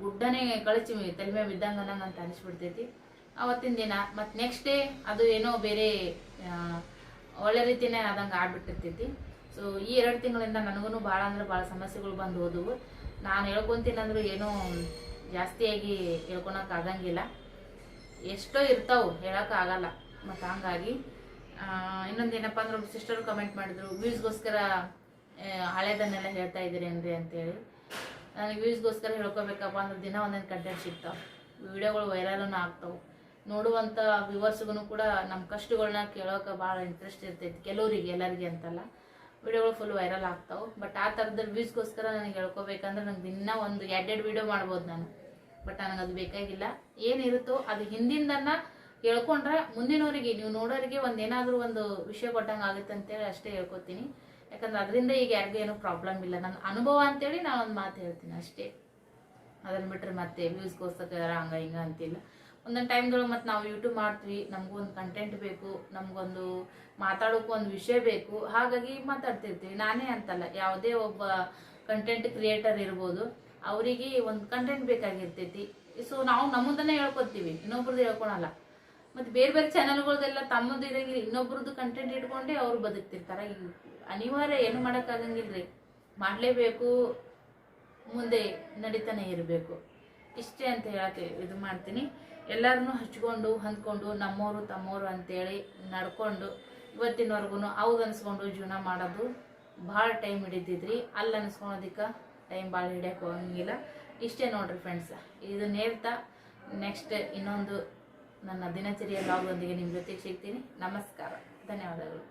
ಗುಡ್ಡನೇ ಕಳಚಿ ತಲೆ ಮೇಲೆ ಬಿದ್ದಂಗೆ ಅಂತ ಅನಿಸ್ಬಿಡ್ತೈತಿ. ಅವತ್ತಿನ ದಿನ ಮತ್ತು ನೆಕ್ಸ್ಟ್ ಡೇ ಅದು ಏನೋ ಬೇರೆ ಒಳ್ಳೆ ರೀತಿಯೇ ಆದಂಗೆ ಆಡ್ಬಿಟ್ಟಿರ್ತೈತಿ ಸೊ ಈ ಎರಡು ತಿಂಗಳಿಂದ ನನಗೂ ಭಾಳ ಅಂದ್ರೆ ಭಾಳ ಸಮಸ್ಯೆಗಳು ಬಂದು ಹೋದವು. ನಾನು ಹೇಳ್ಕೊತೀನಂದ್ರೂ ಏನೂ ಜಾಸ್ತಿಯಾಗಿ ಹೇಳ್ಕೊಳಕ್ ಆಗಂಗಿಲ್ಲ. ಎಷ್ಟೋ ಇರ್ತಾವೆ, ಹೇಳಕ್ ಆಗಲ್ಲ. ಮತ್ತು ಹಂಗಾಗಿ ಇನ್ನೊಂದು ಏನಪ್ಪ ಅಂದ್ರೆ ಸಿಸ್ಟರ್ ಕಮೆಂಟ್ ಮಾಡಿದ್ರು ವ್ಯೂಸ್ಗೋಸ್ಕರ ಹಳೇದನ್ನೆಲ್ಲ ಹೇಳ್ತಾ ಇದ್ದೀರಿ ಅಂತೇಳಿ. ನನಗೆ ವ್ಯೂಸ್ಗೋಸ್ಕರ ಹೇಳ್ಕೊಬೇಕಪ್ಪ ಅಂದ್ರೆ ದಿನ ಒಂದೊಂದು ಕಂಟೆಂಟ್ ಸಿಗ್ತಾವೆ. ವಿಡಿಯೋಗಳು ವೈರಲ್ನೂ ಆಗ್ತಾವೆ. ನೋಡುವಂಥ ವ್ಯೂವರ್ಸ್ಗೂ ಕೂಡ ನಮ್ಮ ಕಷ್ಟಗಳನ್ನ ಕೇಳೋಕೆ ಭಾಳ ಇಂಟ್ರೆಸ್ಟ್ ಇರ್ತೈತಿ, ಕೆಲವರಿಗೆ, ಎಲ್ಲರಿಗೆ ಅಂತಲ್ಲ. ವಿಡಿಯೋಗಳು ಫುಲ್ ವೈರಲ್ ಆಗ್ತಾವೆ. ಬಟ್ ಆ ಥರದ ವ್ಯೂಸ್ಗೋಸ್ಕರ ನನಗೆ ಹೇಳ್ಕೊಬೇಕಂದ್ರೆ ನಂಗೆ ದಿನ ಒಂದು ಎರಡೆರಡು ವಿಡಿಯೋ ಮಾಡ್ಬೋದು ನಾನು. ಬಟ್ ನನಗೆ ಅದು ಬೇಕಾಗಿಲ್ಲ. ಏನಿರುತ್ತೋ ಅದು ಹಿಂದಿಂದನ್ನ ಹೇಳ್ಕೊಂಡ್ರೆ ಮುಂದಿನವರಿಗೆ, ನೀವು ನೋಡೋರಿಗೆ ಒಂದೇನಾದರೂ ಒಂದು ವಿಷಯ ಕೊಟ್ಟಂಗೆ ಆಗುತ್ತೆ ಅಂತೇಳಿ ಅಷ್ಟೇ ಹೇಳ್ಕೊತೀನಿ. ಯಾಕಂದ್ರೆ ಅದರಿಂದ ಈಗ ಯಾರಿಗೂ ಏನೂ ಪ್ರಾಬ್ಲಮ್ ಇಲ್ಲ. ನನ್ನ ಅನುಭವ ಅಂತೇಳಿ ನಾನು ಒಂದು ಮಾತು ಹೇಳ್ತೀನಿ ಅಷ್ಟೇ. ಅದನ್ನ ಬಿಟ್ಟರೆ ಮತ್ತೆ ವ್ಯೂಸ್ಗೋಸ್ಕರ ಹಂಗ ಹಿಂಗ ಅಂತಿಲ್ಲ. ಒಂದೊಂದು ಟೈಮ್ಗಳು ಮತ್ತೆ ನಾವು ಯೂಟ್ಯೂಬ್ ಮಾಡ್ತೀವಿ, ನಮಗೂ ಒಂದು ಕಂಟೆಂಟ್ ಬೇಕು, ನಮಗೊಂದು ಮಾತಾಡೋಕ್ಕೂ ಒಂದು ವಿಷಯ ಬೇಕು. ಹಾಗಾಗಿ ಮಾತಾಡ್ತಿರ್ತೀವಿ. ನಾನೇ ಅಂತಲ್ಲ, ಯಾವುದೇ ಒಬ್ಬ ಕಂಟೆಂಟ್ ಕ್ರಿಯೇಟರ್ ಇರ್ಬೋದು, ಅವರಿಗೆ ಒಂದು ಕಂಟೆಂಟ್ ಬೇಕಾಗಿರ್ತೈತಿ. ಸೊ ನಾವು ನಮ್ಮದನ್ನೇ ಹೇಳ್ಕೊತೀವಿ, ಇನ್ನೊಬ್ರದ್ದು ಹೇಳ್ಕೊಳಲ್ಲ. ಮತ್ತೆ ಬೇರೆ ಬೇರೆ ಚಾನಲ್ಗಳದೆಲ್ಲ ತಮ್ಮದು ಇರಂಗಿಲ್ಲ ಇನ್ನೊಬ್ರದ್ದು ಕಂಟೆಂಟ್ ಇಟ್ಕೊಂಡೆ ಅವ್ರು ಬದುಕ್ತಿರ್ತಾರೆ. ಅನಿವಾರ್ಯ ಏನು ಮಾಡೋಕ್ಕಾಗಂಗಿಲ್ರಿ. ಮಾಡಲೇಬೇಕು, ಮುಂದೆ ನಡೀತಾನೆ ಇರಬೇಕು. ಇಷ್ಟೇ ಅಂತ ಹೇಳಕ್ಕೆ ಇದು ಮಾಡ್ತೀನಿ. ಎಲ್ಲರನ್ನೂ ಹಚ್ಕೊಂಡು, ಹೊಂದ್ಕೊಂಡು ನಮ್ಮವರು ತಮ್ಮವರು ಅಂತೇಳಿ ನಡ್ಕೊಂಡು ಇವತ್ತಿನವರೆಗೂ ಹೌದು ಅನ್ಸ್ಕೊಂಡು ಜೀವನ ಮಾಡೋದು ಭಾಳ ಟೈಮ್ ಹಿಡಿದಿದ್ರಿ. ಅಲ್ಲಿ ಅನ್ಸ್ಕೊಳೋದಕ್ಕೆ ಟೈಮ್ ಭಾಳ ಹಿಡಿಯಕ್ಕೆ ಹೋಗಂಗಿಲ್ಲ. ಇಷ್ಟೇ ನೋಡ್ರಿ ಫ್ರೆಂಡ್ಸ್ ಇದನ್ನ ಹೇಳ್ತಾ ನೆಕ್ಸ್ಟ್ ಇನ್ನೊಂದು ನನ್ನ ದಿನಚರಿಯ ಲಾಗ್ದೊಂದಿಗೆ ನಿಮ್ಮ ಜೊತೆಗೆ ಸಿಗ್ತೀನಿ. ನಮಸ್ಕಾರ. ಧನ್ಯವಾದಗಳು.